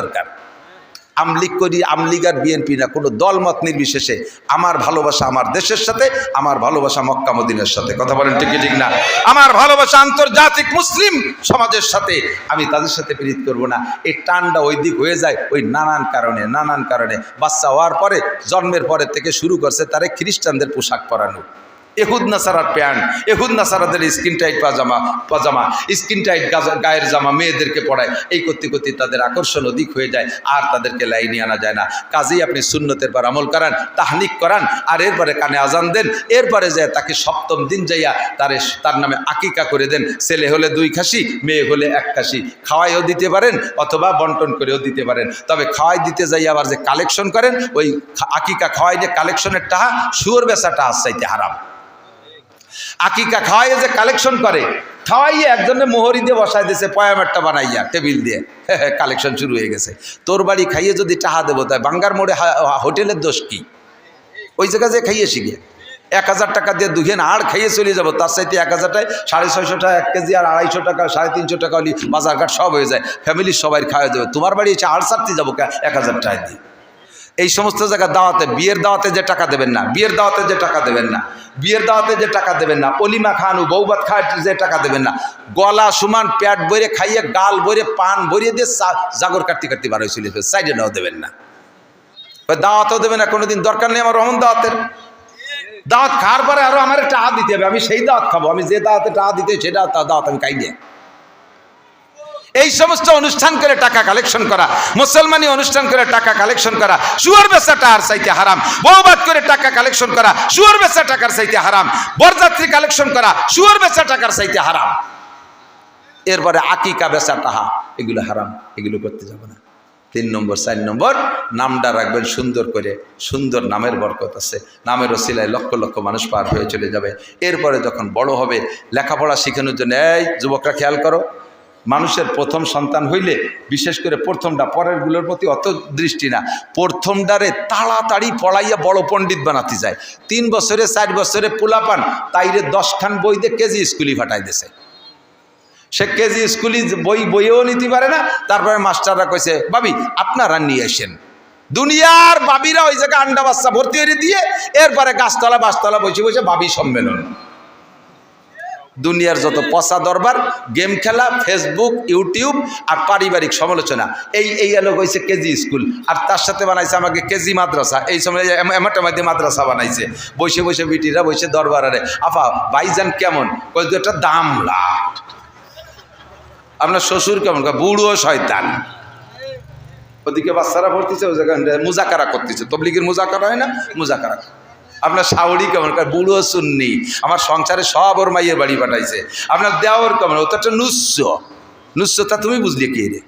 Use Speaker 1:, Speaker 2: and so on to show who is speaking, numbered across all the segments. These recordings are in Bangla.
Speaker 1: দরকার। আমলিগ করি, আমলিগ আর বিএনপি না, কোনো দলমত নির্বিশেষে আমার ভালোবাসা আমার দেশের সাথে, আমার ভালোবাসা মক্কা মদিনের সাথে। কথা বলেন ঠিক ঠিক না? আমার ভালোবাসা আন্তর্জাতিক মুসলিম সমাজের সাথে, আমি তাদের সাথে পীড়িত করব না। এই টানটা ওই দিক হয়ে যায়, ওই নানান কারণে নানান কারণে। বাচ্চা হওয়ার পরে, জন্মের পরে থেকে শুরু করছে তারে খ্রিস্টানদের পোশাক পরানো। এহুদ নাসারার প্যান্ট, এহুদ নাসারাদের স্কিন টাইট পাজামা পাজামা, স্কিন টাইট গায়ের জামা মেয়েদেরকে পড়ায় এই করতে করতে তাদের আকর্ষণ অধিক হয়ে যায়, আর তাদেরকে লাইনে আনা যায় না। কাজেই আপনি সুন্নতের পর আমল করান, তাহনিক করান, আর এরপরে কানে আজান দেন, এরপরে যায় তাকে সপ্তম দিন যাইয়া তার তার নামে আকিকা করে দেন। ছেলে হলে দুই খাসি, মেয়ে হলে এক খাসি। খাওয়াইও দিতে পারেন, অথবা বন্টন করেও দিতে পারেন। তবে খাওয়াই দিতে যাই আবার যে কালেকশন করেন, ওই আকিকা খাওয়াই যে কালেকশনের টাহা শুয়োর বেচা টাহা চাইতে হারাম। আকিকা খাওয়াইয়ে যে কালেকশন করে, খাওয়াইয়ে একজনে মোহরি দিয়ে বসায় দিয়েছে পয়ামারটা বানাইয়া, টেবিল দিয়ে। কালেকশন শুরু হয়ে গেছে। তোর বাড়ি খাইয়ে যদি টাহা দেবো, তাই বাঙ্গার মোড়ে হোটেলের দোষ কি? ওই জায়গায় যে খাইয়ে শিখে। এক হাজার টাকা দিয়ে দুঘেন আর খাইয়ে চলে যাব, তার সাথে এক হাজারটায় সাড়ে ছয়শো টাকা, এক কেজি আর আড়াইশো টাকা, সাড়ে তিনশো টাকা হলে বাজার ঘাট সব হয়ে যায়। ফ্যামিলির সবাই খাওয়া যাবে তোমার বাড়ি এসে আর সারতে যাব এক হাজার টাকা দিয়ে। এই সমস্ত জায়গায় দাওয়াতে বিয়ের দাওয়াতে যে টাকা দেবেন না বিয়ের দাওয়াতে যে টাকা দেবেন না বিয়ের দাওয়াতে যে টাকা দেবেন না অলিমা খানু বৌবাত খাওয়ার যে টাকা দেবেন না গলা সমান প্যাট বইরে খাইয়ে গাল বইরে পান বইরে দিয়ে জাগর কাটতে কাটতে বার হয়েছিল সাইডে নাও দেবেন না। দাওয়াতও দেবেন না কোনোদিন দরকার নেই আমার রহন দাওয়াতের। দাওয়াত খাওয়ার পরে আরও আমার টাকা দিতে হবে আমি সেই দাওয়াত খাব আমি যে দাওয়াতে টাকা দিতে হয়, সেটা তা দাওয়াত আমি খাই নিয়ে। এই সমস্ত অনুষ্ঠান করে টাকা কালেকশন করা, মুসলমানি অনুষ্ঠান করে টাকা কালেকশন করা সুয়ার বেচা টাকার চাইতে হারাম। বৌবাদ করে টাকা কালেকশন করা সুয়ার বেচা টাকার চাইতে হারাম। বরযাত্রী কালেকশন করা সুয়ার বেচা টাকার চাইতে হারাম। এরপরে আকিকা বেচা টাহা এগুলো হারাম, এগুলো করতে যাব না। তিন নম্বর, চার নম্বর, নামটা রাখবেন সুন্দর করে, সুন্দর নামের বরকত আছে। নামের ওসিলায় লক্ষ লক্ষ মানুষ পার হয়ে চলে যাবে। এরপরে যখন বড় হবে, লেখাপড়া শেখানোর জন্য, এই যুবকরা খেয়াল করো মানুষের প্রথম সন্তান হইলে, বিশেষ করে প্রথমটা, পরেরগুলোর প্রতি অত দৃষ্টি না। প্রথমটারে তাড়াতাড়ি পড়াইয়া বড় পণ্ডিত বানাতে যায়। তিন বছরে, চার বছরে পোলাপান তাইরে দশখান বই দিয়ে কেজি স্কুলি ফাটাই দিছে। সে কেজি স্কুলি বই, বইয়েও নিতে পারে না, তারপরে মাস্টাররা কইছে বাবি আপনারা নিয়ে আসেন। দুনিয়ার বাবিরা ওই জায়গায় আন্ডা বাচ্চা ভর্তি হয়ে দিয়ে, এরপরে গাছতলা, বাসতলা বসে বসে বাবি সম্মেলন। দুনিয়ার যত পচা দরবার, গেম খেলা ফেসবুক ইউটিউব আর পারিবারিক সমালোচনা। এই এই এলো হয়েছে কেজি স্কুল। আর তার সাথে বানাইছে আমাকে কেজি মাদ্রাসা। এই সময় এমাটামাদি মাদ্রাসা বানাইছে। বসে বসে বিটিরা, বসে দরবার আরে। আফা, ভাইজান কেমন? কই একটা দামলা। আপনার শ্বশুর কেমন? বুড়ো শয়তান। ওদিকে বাচ্চারা ভর্তিছে ওই জায়গায় মুজাকারা করতেছে। তবলিগের মুজাকারা হয় না? মুজাকারা। আপনার শাওড়ি কেমন বুড়ো সুন্নি, আমার সংসারে সব ওর মাইয়ের বাড়ি পাঠাইছে। আপনার দেওয়ার কেমন ও তো একটা নুস্য। নুস্যতা তুমি বুঝলি কি রে?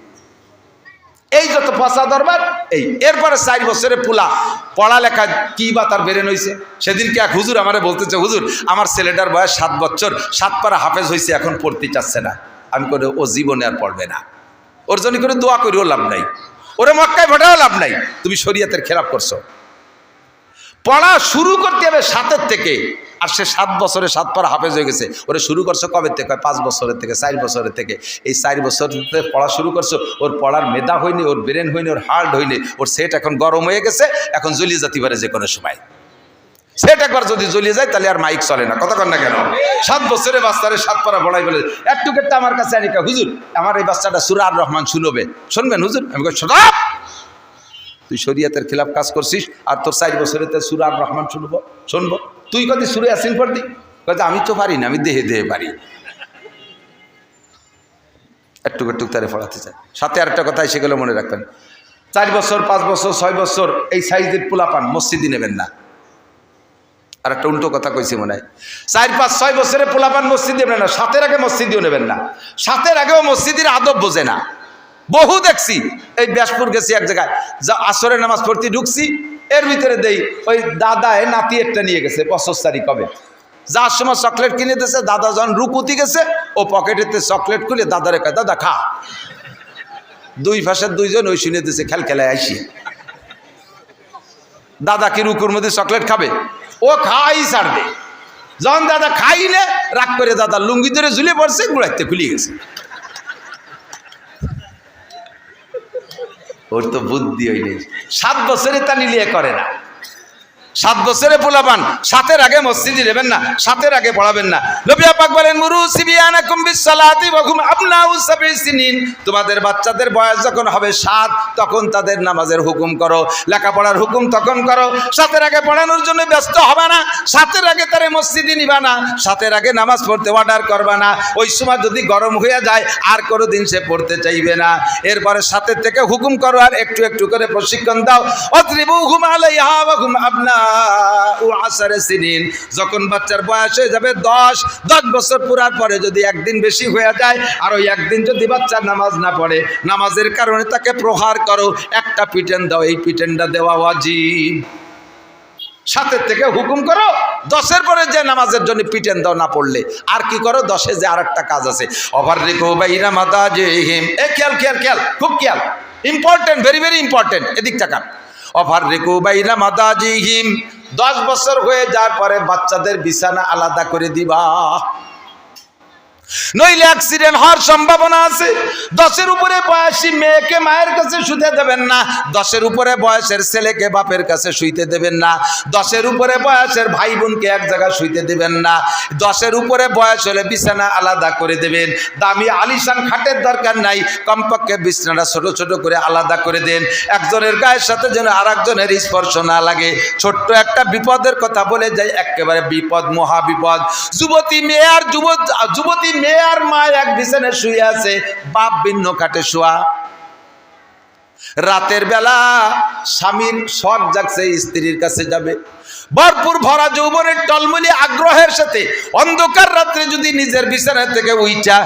Speaker 1: এই যত পচা দরবার, এই, এরপরে চার বছরে পোলা পড়ালেখা কি বা তার বেরেন হয়েছে সেদিনকে এক হুজুর আমারে বলতেছে, হুজুর, আমার ছেলেটার বয়স সাত বছর, সাত পারা হাফেজ হয়েছে এখন পড়তে চাচ্ছে না। আমি করে ও জীবনে আর পড়বে না। ওর জন্য করে দোয়া করিও লাভ নাই। ওরে মক্কায় ভোটাও লাভ নাই। তুমি শরীয়তের খেলাপ করছ। পড়া শুরু করতে হবে সাতের থেকে। আর সে সাত বছরে সাত পারা হাফেজ হয়ে গেছে। ওরে শুরু করছ কবে থেকে? পাঁচ বছরের থেকে, চার বছরের থেকে। এই চার বছর থেকে পড়া শুরু করছ, ওর পড়ার মেধা হয়নি, ওর ব্রেন হয়নি, ওর হার্ড হয়নি, ওর সেট এখন গরম হয়ে গেছে, এখন জ্বলিয়ে যেতে পারে যে কোনো সময়। সেট একবার যদি জ্বলিয়ে যায়, তাহলে আর মাইক চলে না। কতক্ষণ না কেন? সাত বছরে বাচ্চারে সাত পারা বড়াই বলে একটু কেটে আমার কাছে আনিকা হুজুর, আমার এই বাচ্চাটা সুরার রহমান শুনবে। শুনবেন হুজুর? আমি শোনা তুই শরিয়াতের খিলাফ কাজ করছিস, আর তোর চার বছরেতে সুরার রহমান শুনব? শুনব? তুই কদি সুরে আসিন পড়তি কয়ে আমি তো পারি না, আমি দেহে দেহে পারি। একটু একটু তারে পড়াতে চাই। সাথে আরেকটা কথা এসে গেলে মনে রাখবেন। চার বছর, পাঁচ বছর, ছয় বছর এই সাইজের পোলাপান মসজিদই নেবেন না। আর একটা উল্টো কথা কইছি মনে হয়। চার, পাঁচ, ছয় বছরে পোলাপান মসজিদ নেবেন না, সাতের আগে মসজিদেও নেবেন না। সাতের আগেও মসজিদের আদব বোঝে না। বহু দেখছি। এই ব্যাসপুর গেছি এক জায়গায়। যা আসরে নামাজ পড়তে ঢুকছি, এর ভিতরে দেই, ওই দাদায় নাতি একটা নিয়ে গেছে পঁচিশ তারিখ কবে যার সময় চকলেট কিনে দিয়েছে, দাদা যখন রুকুতি গেছে, ও পকেটেতে চকলেট খুলে দাদারে কয়, দাদা, খা। দুই ভাষার দুইজন ওই শুনে দিয়েছে, খেল, খেলায় আসি দাদা কি রুকুর মধ্যে চকলেট খাবে? ও খাই ছাড়বে। যখন দাদা খাইলে, রাগ করে দাদা লুঙ্গি ধরে ঝুলে পড়ছে, গুড়াইতে খুলে গেছে। ওর তো বুদ্ধি নেই সাত বছরে তা নিলিয়ে করে না। সাত বছরে পোলাপান। সাতের আগে মসজিদে নেবেন না, সাতের আগে পড়াবেন না। নবিয়া পাক বলেন, মুরু সিবিয়ানাকুম বিসসালাতি ওয়া হুম আবনাউ সাবঈ সিনিন। তোমাদের বাচ্চাদের বয়স যখন হবে সাত, তখন তাদের নামাজের হুকুম করো। লেখাপড়ার হুকুম তখন করো। সাতের আগে পড়ানোর জন্য ব্যস্ত হবে না। সাতের আগে তারে মসজিদে নিবা না। সাতের আগে নামাজ পড়তে অর্ডার করবা না। ওই সময় যদি গরম হয়ে যায়, আর কোনো দিন সে পড়তে চাইবে না। এরপরে সাতের থেকে হুকুম করো, আর একটু একটু করে প্রশিক্ষণ দাও। অত্রিবু আলাইহা ওয়া হুম আবনা ও আসারে সিনিন। যখন বাচ্চার বয়স হয়ে যাবে দশ দশ বছর পুরার পরে যদি একদিন বেশি হয়ে যায়, আর ওই একদিন যদি বাচ্চা নামাজ না পড়ে, নামাজের কারণে তাকে প্রহার করো, একটা পিটেন দাও, এই পিটেনটা দেওয়া ওয়াজিব। সাতের থেকে হুকুম করো, দশের পরে যে নামাজের জন্য পিটেন দাও না পড়লে, আর কি করো, দশে যে আর একটা কাজ আছে। অভার রেখো বাইরা মাতা যে হিম এ খেয়াল খেয়াল খেয়াল, খুব খেয়াল। ইম্পর্টেন্ট ভেরি ভেরি ইম্পর্টেন্ট এদিক তাকান। অফার রেখো বাইনা মাতা জি হিম দশ বছর হয়ে যাওয়ার পরে বাচ্চাদের বিছানা আলাদা করে দিবা। নইলে অ্যাক্সিডেন্ট হওয়ার সম্ভাবনা আছে। দশের উপরে বয়সী মেয়েকে মায়ের কাছে শুতে দেবেন না। দশের উপরে বয়সের ছেলেকে বাপের কাছে শুইতে দেবেন না। দশের উপরে বয়সের ভাই বোনকে এক জায়গায় শুইতে দেবেন না। দশের উপরে বয়স হলে বিছানা আলাদা করে দেবেন। দামি আলিশান খাটের দরকার নাই। কমপক্ষে বিছানাটা ছোট ছোট করে আলাদা করে দেন। একজনের গায়ের সাথে যেন আর একজনের স্পর্শ না লাগে। ছোট্ট একটা বিপদের কথা বলে যাই একেবারে বিপদ মহা বিপদ যুবতী মেয়ে আর যুব যুবতী মেয়ে মা এক বিছানে শুয়ে আছে, বাপ ভিন্ন কাটে শোয়া। রাতের বেলা স্বামীর শখ জাগছে, স্ত্রীর কাছে যাবে। ভরপুর ভরা যৌবনের টলমলি আগ্রহের সাথে অন্ধকার রাত্রে যদি নিজের বিছানা থেকে উইটা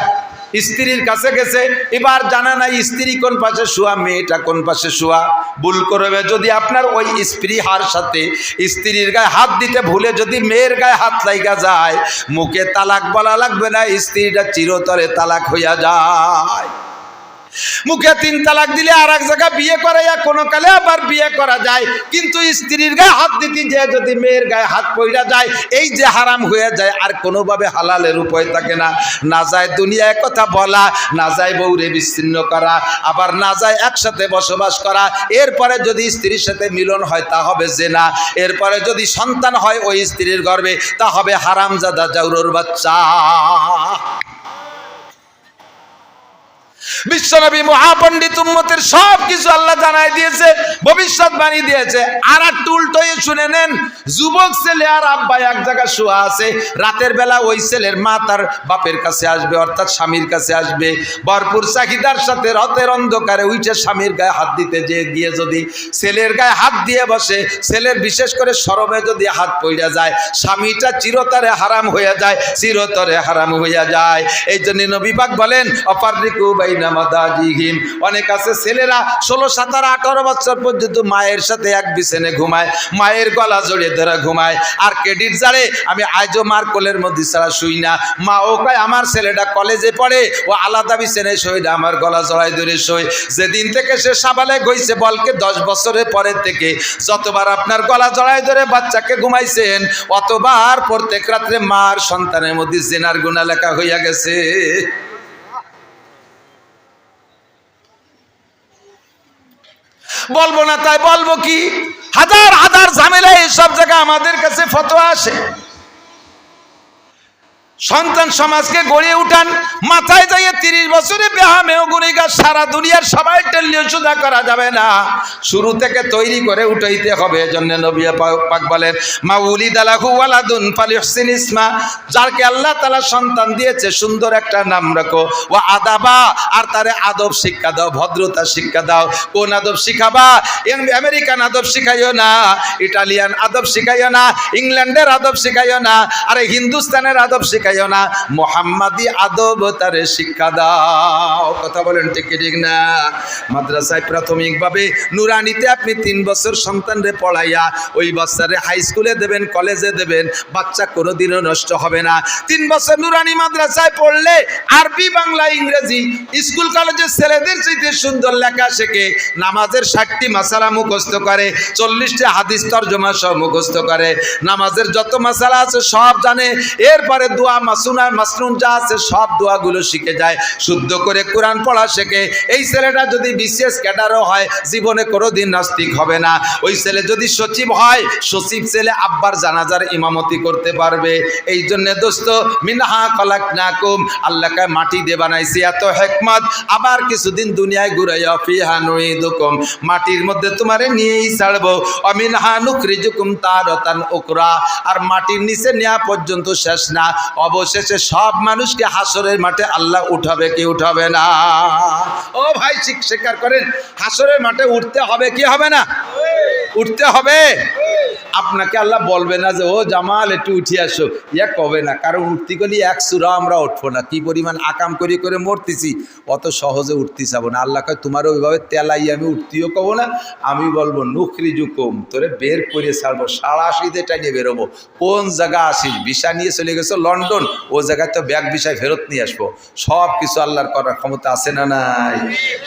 Speaker 1: স্ত্রীর কাছে গেছে, এবার জানা নাই স্ত্রী কোন পাশে শোয়া, মেয়েটা কোন পাশে শোয়া। ভুল করবে যদি আপনার ওই স্ত্রীহার সাথে। স্ত্রীর গায়ে হাত দিতে ভুলে যদি মেয়ের গায়ে হাত লাইগা যায়, মুখে তালাক বলা লাগবে না, স্ত্রীটা চিরতরে তালাক হইয়া যায়। মুখে তিন তালাক দিলে আর এক জায়গায় বিয়ে করাইয়া কোনো কালে আবার বিয়ে করা যায়। কিন্তু স্ত্রীর গায়ে হাত দিতে যে যদি মেয়ের গায়ে হাত পইরা যায়, এই যে হারাম হয়ে যায়, আর কোনোভাবে হালালের উপায় থাকে না। না যায় দুনিয়ায় কথা বলা, না যায় বউরে বিচ্ছিন্ন করা, আবার না যায় একসাথে বসবাস করা। এরপরে যদি স্ত্রীর সাথে মিলন হয়, তা হবে জেনা। এরপরে যদি সন্তান হয়, ওই স্ত্রীর গর্বে, তা হবে হারামজাদা জাউরোর বাচ্চা। বিশ্বনবী মহাপণ্ডিত উম্মতের সব কিছু আল্লাহ জানাই দিয়েছে, ভবিষ্যৎবাণী দিয়েছে। আর একটু উল্টোই শুনে নেন, যুবক ছেলে আর আব্বা এক জায়গায় শোয়া আছে, রাতের বেলা ওই ছেলের মা তার বাপের কাছে আসবে, অর্থাৎ স্বামীর কাছে আসবে। ভরপুর চাহিদার সাথে রথের অন্ধকারে উঠে স্বামীর গায়ে হাত দিতে যে গিয়ে যদি ছেলের গায়ে হাত দিয়ে বসে, ছেলের বিশেষ করে সরমে যদি হাত পড়ে যায়, স্বামীটা চিরতরে হারাম হয়ে যায়, চিরতরে হারাম হইয়া যায়। এই জন্য নবীবাগ বলেন অপারিকু বাইনা অনেক আছে ছেলেরা ষোলো, সতেরো, আঠারো বছর পর্যন্ত মায়ের সাথে এক বিছানে ঘুমায়, মায়ের গলা জড়িয়ে ধরে ঘুমায়। আর ক্রেডিট জারে আমি আজও মার কোলের মধ্যে ছাড়া শুই না। মা ও কয়, আমার ছেলেটা কলেজে পড়ে, ও আলাদা বিছানে শুই না, আমার গলা জড়াই ধরে শুই যেদিন থেকে সে সাবালে গইছে বলকে দশ বছরের পরের থেকে, যতবার আপনার গলা জড়াই ধরে বাচ্চাকে ঘুমাইছেন, অতবার প্রত্যেক রাত্রে মার সন্তানের মধ্যে জেনার গুণা লেখা হইয়া গেছে। বলব না তাই বলব কি? হাজার হাজার ঝামেলা সব জায়গায় আমাদের কাছে ফতোয়া আসে। সন্তান সমাজকে গড়িয়ে উঠান, মাথায় যাইয়ে তিরিশ বছরে বেহা গুণিগা সারা দুনিয়ার সবাই টেলিও সুদা করা যাবে না। শুরু থেকে তৈরি করে উঠাইতে হবে, এজন্য নবিয়া পাক বলেন, মা উলি দালাহু ওয়ালাদুন ফালিহসিন ইসমা যারকে আল্লাহ তালা সন্তান দিয়েছে, সুন্দর একটা নাম রাখো। ও আদাবা, আর তারে আদব শিক্ষা দাও, ভদ্রতা শিক্ষা দাও। কোন আদব শিখাবা? আমেরিকান আদব শিখাইও না, ইটালিয়ান আদব শিখাইও না, ইংল্যান্ডের আদব শিখাইও না, আরে হিন্দুস্তানের আদব শিখাইও না। মোহাম্মদী আদব তারে শিক্ষা দাও। কথা বলেন ঠিক ঠিক না? মাদ্রাসায় প্রাথমিকভাবে নুরানিতে আপনি তিন বছর সন্তানরে পড়াইয়া ওই বাচ্চারে হাই স্কুলে দেবেন কলেজে দেবেন, বাচ্চা কোনোদিনও নষ্ট হবে না। তিন বছর নুরানি মাদ্রাসায় পড়লে আরবি, বাংলা, ইংরেজি স্কুল, কলেজের ছেলেদের চাইতে সুন্দর লেখা শেখে, নামাজের ষাটটি মাসালা মুখস্থ করে, চল্লিশটি হাদিস তর্জমা সহ মুখস্থ করে, নামাজের যত মাসালা আছে সব জানে, এরপরে দোয়া দোয়া মাসুনা মাসনুন যা আছে সব দোয়াগুলো শিখে যায়, শুদ্ধ করে কোরআন পড়া শেখে। এই ছেলেটা যদি বিশেষ ক্যাডারও হয়, জীবনে কোনোদিন নাস্তিক হবে না। ওই ছেলে যদি সচিব হয়, সচিব ছেলে আব্বার জানাজার ইমামতি করতে পারবে। এই জন্য দোস্ত, মিনহা কলাক নাকুম আল্লাহকে মাটি দিয়ে বানাইছি, এত হেকমত। আবার কিছুদিন দুনিয়ায় ঘুরাইয়া, ফিহা নুইদুকুম মাটির মধ্যে তোমারে নিয়েই ছাড়বো। অমিনহা নুখরিজুকুম তারতান উকরা আর মাটির নিচে নেওয়া পর্যন্ত শেষ না। অবশেষে সব মানুষকে হাসরের মাঠে আল্লাহ উঠাবে কি উঠাবে না? ও ভাই স্বীকার করেন। হাসরের মাঠে উঠতে হবে কি হবে না? উঠতে হবে। আপনাকে আল্লাহ বলবে না যে, ও জামাল, একটু উঠে আসো। ইয়া কবে না, কারণ উঠতে গেলে এক সুরা আমরা উঠবো না। কি পরিমাণ আকাম করে করে মরতেছি, অত সহজে উঠতে যাব না। আল্লাহ কয় তোমার ওইভাবে তেলাই, আমি উঠতেও কবো না, আমি বলব নুখরি জুকুম তোরে বের করে ছাড়বো সারা শীতে টাইনে বেরোবো। কোন জায়গা আসিস ভিসা নিয়ে চলে গেছো লন্ডন? ও জায়গায় তো ব্যাগ বিষয় ফেরত নিয়ে আসব। সব কিছু আল্লাহর করার ক্ষমতা আছে না নাই?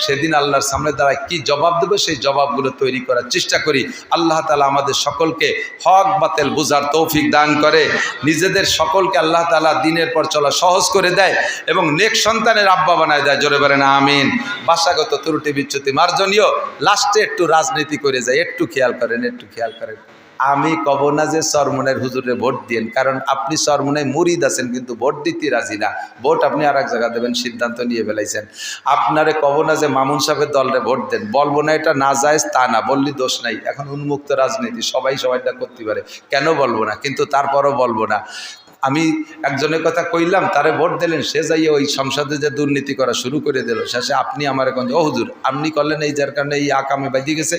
Speaker 1: সেদিন আল্লাহর সামনে দাঁড়ায়, কি জবাব দেবো? সেই জবাবগুলো তৈরি করার চেষ্টা করি। আল্লাহ তালা আমাদের সকলকে হক বাতেল বুঝার তৌফিক দান করে। নিজেদের সকলকে আল্লাহ তালা দিনের পর চলা সহজ করে দেয় এবং নেক সন্তানের আব্বা বানায় দেয়। জোরে বলেন, আমিন। ভাষাগত ত্রুটি বিচ্যুতি মার্জনীয়। লাস্টে একটু রাজনীতি করে যায়। একটু খেয়াল করেন, একটু খেয়াল করেন। আমি কব না যে সরমনের হুজুরে ভোট দিন কারণ আপনি সরমনে মুরিদ আছেন কিন্তু ভোট দিতে রাজি না। ভোট আপনি আর এক জায়গা দেবেন, সিদ্ধান্ত নিয়ে ফেলাইছেন। আপনারে কব না যে মামুন সাহেবের দলরে ভোট দেন। বলব না এটা না যায় তা না, বললি দোষ নাই। এখন উন্মুক্ত রাজনীতি, সবাই সবাইটা করতে পারে। কেন বলব না? কিন্তু তারপরও বলব না। আমি একজনের কথা কইলাম, তারে ভোট দিলেন, সে যাইয়ে ওই সংসদে যে দুর্নীতি করা শুরু করে দিল। শেষে আপনি আমার এখন ও হুজুর, আপনি করলেন এই যার কারণে এই আকামে বাজি গেছে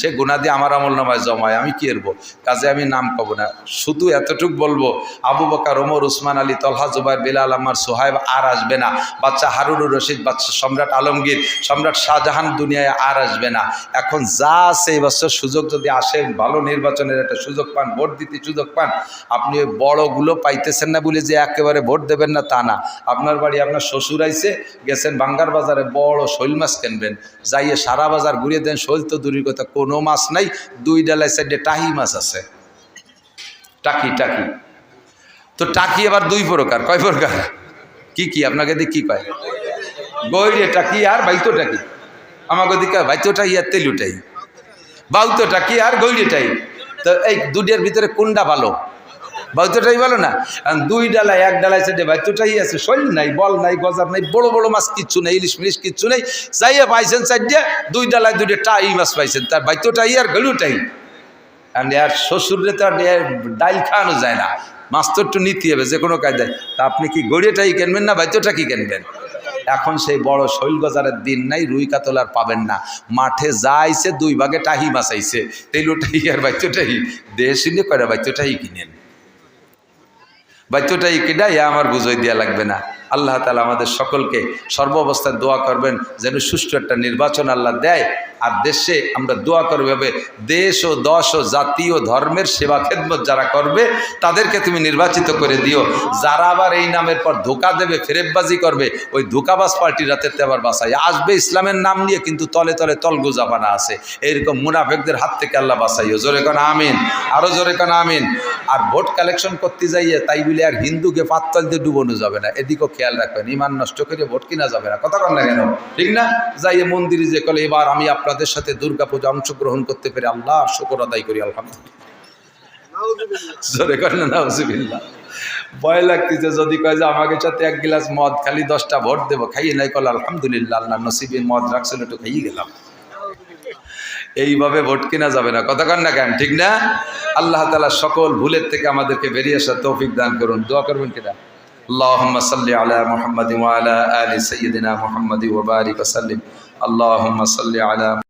Speaker 1: সে গুণা দিয়ে আমার আমল নামায় জমায়, আমি কি এরবো? কাজে আমি নাম কব না। শুধু এতটুক বলব, আবু বকার, ওমর, উসমান, আলী, তলহা, জুবাইর, বেলাল, আমার সোহাইব আর আসবে না। বাচ্চা হারুনুর রশিদ, বাচ্চা সম্রাট আলমগীর, সম্রাট শাহজাহান দুনিয়ায় আর আসবে না। এখন যা আছে বছর সুযোগ যদি আসেন, ভালো নির্বাচনের একটা সুযোগ পান, ভোট দিতে সুযোগ পান, আপনি ওই বড়গুলো পাইতেছেন না বলে যে একেবারে ভোট দেবেন না, তা না। আপনার বাড়ি আপনার শ্বশুর আইসে গেছেন বাঙ্গার বাজারে, বড় শৈল মাছ কিনবেন। যাইয়ে সারা বাজার ঘুরিয়ে দেন, শৈল তো দূরের কথা, কোনো মাছ নাই, দুই ডালাই সাইডে টাহি মাছ আছে। টাকি টাকি। তো টাকি আবার দুই প্রকার, কয় প্রকার? কি কি, আপনাকে দিয়ে কি কয়? গৈরে টাকি আর বাইতো টাকি। আমাকে দিকে বাইতোটাই আর তেলুটাই বাউতোটাকি আর গৈরেটাই তো এই দুটির ভিতরে কোনটা ভালো? বাইতোটাই ভালো না। দুই ডালাই এক ডালাই সাইডে বাইতোটাই আছে শৈল নাই, বল নাই, গজার নাই, বড় বড় মাছ কিচ্ছু নেই, ইলিশ মিলিশ কিচ্ছু নেই। চাইয়ে পাইছেন সাইডে দুই ডালায় দুইটা টাই মাছ পাইছেন, তার বাইতোটাই আর গলুটাই। আর আর শ্বশুরে তো ডাইল খাওয়ানো যায় না। মাছ তো একটু নিতে হবে, যে কোনো কায়দায় তা আপনি কি গড়িয়েটাই কিনবেন না বাইতোটা কি কিনবেন? এখন সেই বড় শৈল গজারের দিন নাই, রুই কাতল আর পাবেন না। মাঠে যাইছে দুই ভাগে টাহি মাছ আইছে। তেলুটাই আর বাইতোটাই দেশ নিয়ে কয়টা বাইতোটাই কিনেন? বাইতোটাই কিনা ইয়া আমার বুঝাই দেওয়া লাগবে না। আল্লাহ তালা আমাদের সকলকে সর্বাবস্থায় দোয়া করবেন যেন সুষ্ঠু একটা নির্বাচন আল্লাহ দেয়। আর দেশে আমরা দোয়া করবে হবে দেশ ও দশ ও জাতি ও ধর্মের সেবা খেদমত যারা করবে, তাদেরকে তুমি নির্বাচিত করে দিও। যারা আবার এই নামের পর ধোকা দেবে, ফেরেববাজি করবে, ওই ধোকাবাজ পার্টি রাতের আবার বাসায় আসবে ইসলামের নাম নিয়ে কিন্তু তলে তলে তলগুজাবানা আছে। এইরকম মুনাফেকদের হাত থেকে আল্লাহ বাসাইও জোরে কেন আমিন আরও জোরে কেন আমিন। আর ভোট কালেকশন করতে যাইয়ে তাই বলে আর হিন্দুকে পাত্তল দিয়ে ডুবানো যাবে না। এদিকেও খেয়াল রাখবেন ইমান নষ্ট করে ভোট কিনা যাবে না। কথা কন না কেন? ঠিক না? যাইয়ে মন্দিরে যে কলে, এবার আমি আপনাদের সাথে দুর্গা পূজা অংশগ্রহণ করতে পেরে আল্লাহ শুকর আদায় করি, আলহামদুলিল্লাহ। ভয় লাগতেছে, যদি কয় যে আমাকে সাথে এক গিলাস মদ, খালি দশটা ভোট দেবো, খাইয়ে নাই, কল আলহামদুলিল্লাহ, আল্লাহ নসিবে মদ রাখছিল, একটু খাইয়ে গেলাম। এইভাবে ভোট কিনা যাবে না, কথা কন না কেন? ঠিক না? আল্লাহ তালা সকল ভুলের থেকে আমাদেরকে বেরিয়ে আসার তৌফিক দান করুন। দোয়া করবেন কিনা? اللهم صل على محمد وعلى آل سيدنا محمد وبارك وسلم. اللهم صل على